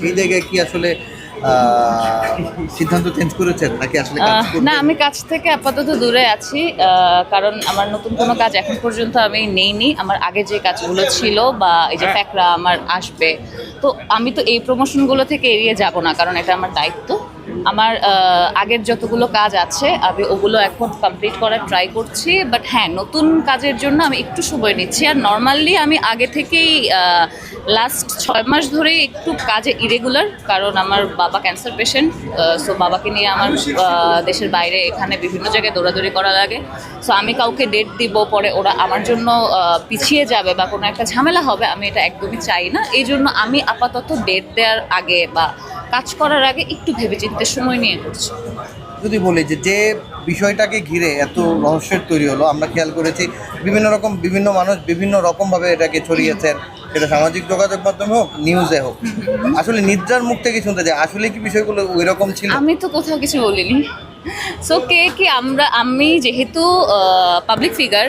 সেই জায়গায় কি আসলে সিদ্ধান্ত চেঞ্জ করেছেন? নাকি আসলে? না আমি কাজ থেকে আপাতত দূরে আছি কারণ আমার নতুন কোনো কাজ এখন পর্যন্ত আমি নেইনি। আমার আগে যে কাজগুলো ছিল বা এই যে ফ্যাকরা আমার আসবে তো আমি তো এই প্রমোশনগুলো থেকে এড়িয়ে যাব না কারণ এটা আমার দায়িত্ব। আমার আগের যতগুলো কাজ আছে, আমি ওগুলো এখন কমপ্লিট করার ট্রাই করছি বাট হ্যাঁ নতুন কাজের জন্য আমি একটু সময় নিচ্ছি। আর নর্মালি আমি আগে থেকেই লাস্ট ছয় মাস ধরে একটু কাজে ইরেগুলার কারণ আমার বাবা ক্যান্সার পেশেন্ট সো বাবাকে নিয়ে আমার দেশের বাইরে এখানে বিভিন্ন জায়গায় দৌড়াদৌড়ি করা লাগে। সো আমি কাউকে ডেট দিব, পরে ওরা আমার জন্য পিছিয়ে যাবে বা কোনো একটা ঝামেলা হবে, আমি এটা একদমই চাই না। এই জন্য আমি আপাতত ডেট দেওয়ার আগে বা কাজ করার আগে একটু ভেবে ভেবেচিন্তে সময় নিয়ে করছি। যদি বলি যে যে বিষয়টাকে ঘিরে এত রহস্যের তৈরি হলো আমরা খেয়াল করেছি বিভিন্ন রকম বিভিন্ন মানুষ বিভিন্ন রকমভাবে এটাকে ছড়িয়েছেন। সেটা সামাজিক যোগাযোগ মাধ্যমে হোক নিউজে হোক। আসলে নিদ্রার মুখ থেকে শুনতে যায় আসলে কি বিষয়গুলো ওই রকম ছিল? আমি তো কোথাও কিছু বলিনি। সো কে কি আমরা আমি যেহেতু পাবলিক ফিগার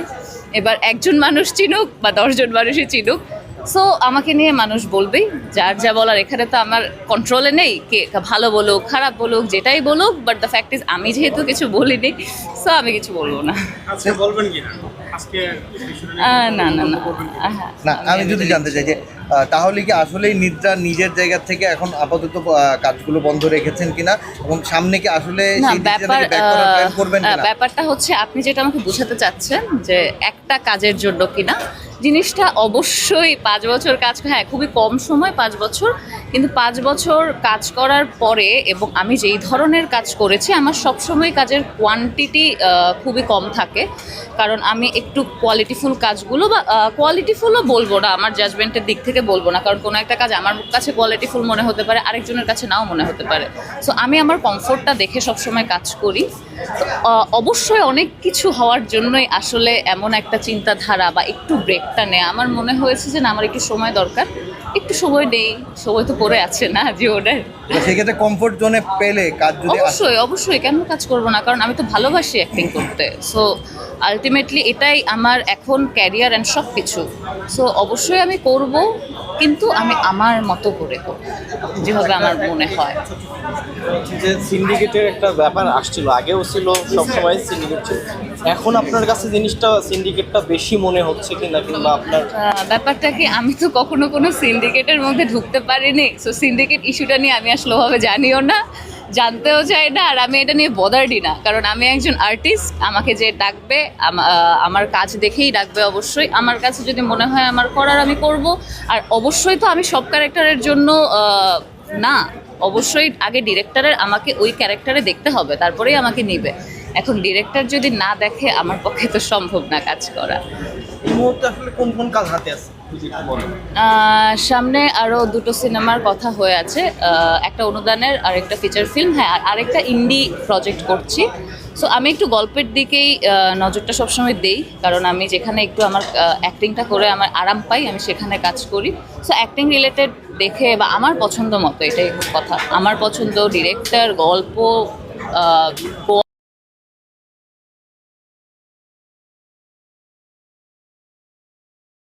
এবার একজন মানুষ চিনুক বা দশজন মানুষই চিনুক সো আমাকে নিয়ে মানুষ বলবেই যার যা বলার এখানে তো আমার কন্ট্রোলে নেই কে ভালো বলুক খারাপ বলুক যেটাই বলুক বাট দ্য ফ্যাক্ট ইজ আমি যেহেতু কিছু বলিনি সো আমি কিছু বলব না। আজকে বলবেন কি না? না না আমি যদি জানতে চাই যে তাহলে কি আসলেই নিদ্রা নিজের জায়গা থেকে এখন আপাতত কাজগুলো বন্ধ রেখেছেন কিনা? এবং সামনে কি আসলে ব্যাপারটা হচ্ছে আপনি যেটা আমাকে বোঝাতে চাচ্ছেন যে একটা কাজের জন্য কিনা জিনিসটা অবশ্যই পাঁচ বছর কাজ হ্যাঁ খুবই কম সময় পাঁচ বছর কিন্তু পাঁচ বছর কাজ করার পরে এবং আমি যেই ধরনের কাজ করেছি, আমার সবসময় কাজের কোয়ান্টিটি খুবই কম থাকে। কারণ আমি একটু কোয়ালিটিফুল কাজগুলো বা কোয়ালিটিফুলও বলব না, আমার জাজমেন্টের দিক থেকে বলব না। কারণ কোনো একটা কাজ আমার কাছে কোয়ালিটিফুল মনে হতে পারে, আরেকজনের কাছে নাও মনে হতে পারে। সো আমি আমার কমফোর্টটা দেখে সবসময় কাজ করি। অবশ্যই অনেক কিছু হওয়ার জন্যই আসলে এমন একটা চিন্তাধারা বা একটু ব্রেকটা নেয়। আমার মনে হয়েছে যে না, আমার একটু সময় দরকার। একটু সময় নেই সময় তো পড়ে আছে না জীবনের সেক্ষেত্রে কমফোর্ট জোনে পেলে কাজ যদি অবশ্যই অবশ্যই কেন কাজ করব না? কারণ আমি তো ভালোবাসি অ্যাক্টিং করতে। সো আলটিমেটলি এটাই আমার এখন ক্যারিয়ার অ্যান্ড সব কিছু সো অবশ্যই আমি করব কিন্তু আমি আমার মতো করে করব যেভাবে আমার মনে হয়। যে সিন্ডিকেটের একটা ব্যাপার আসছিল। আগেও ছিল সবসময় সিন্ডিকেট ছিল। এখন আপনার কাছে জিনিসটা সিন্ডিকেটটা বেশি মনে হচ্ছে কিনা কিংবা আপনার ব্যাপারটা কি আমি তো কখনো কোনো সিন্ডিকেটের মধ্যে ঢুকতে পারিনি। সো সিন্ডিকেট ইস্যুটা নিয়ে আমি আসলে ওভাবে জানিও না। জানতেও চাই না আর আমি এটা নিয়ে বদার্ডি না। কারণ আমি একজন আর্টিস্ট আমাকে যে ডাকবে আমার কাজ দেখেই ডাকবে অবশ্যই। আমার কাছে যদি মনে হয় আমার করার আমি করব। আর অবশ্যই তো আমি সব ক্যারেক্টারের জন্য না, অবশ্যই আগে ডিরেক্টরের আমাকে ওই ক্যারেক্টারে দেখতে হবে, তারপরেই আমাকে নিবে। এখন ডিরেক্টর যদি না দেখে, আমার পক্ষে তো সম্ভব না কাজ করা। এই মুহূর্তে আসলে কোন কোন কাজ হাতে আছে? সামনে আরও দুটো সিনেমার কথা হয়ে আছে। একটা অনুদানের আর একটা ফিচার ফিল্ম হ্যাঁ আর আরেকটা ইন্ডি প্রজেক্ট করছি। সো আমি একটু গল্পের দিকেই নজরটা সবসময় দেই, কারণ আমি যেখানে একটু আমার অ্যাক্টিংটা করে আমার আরাম পাই, আমি সেখানে কাজ করি। সো অ্যাক্টিং রিলেটেড দেখে বা আমার পছন্দ মতো, এটাই কথা। আমার পছন্দ ডিরেক্টর গল্প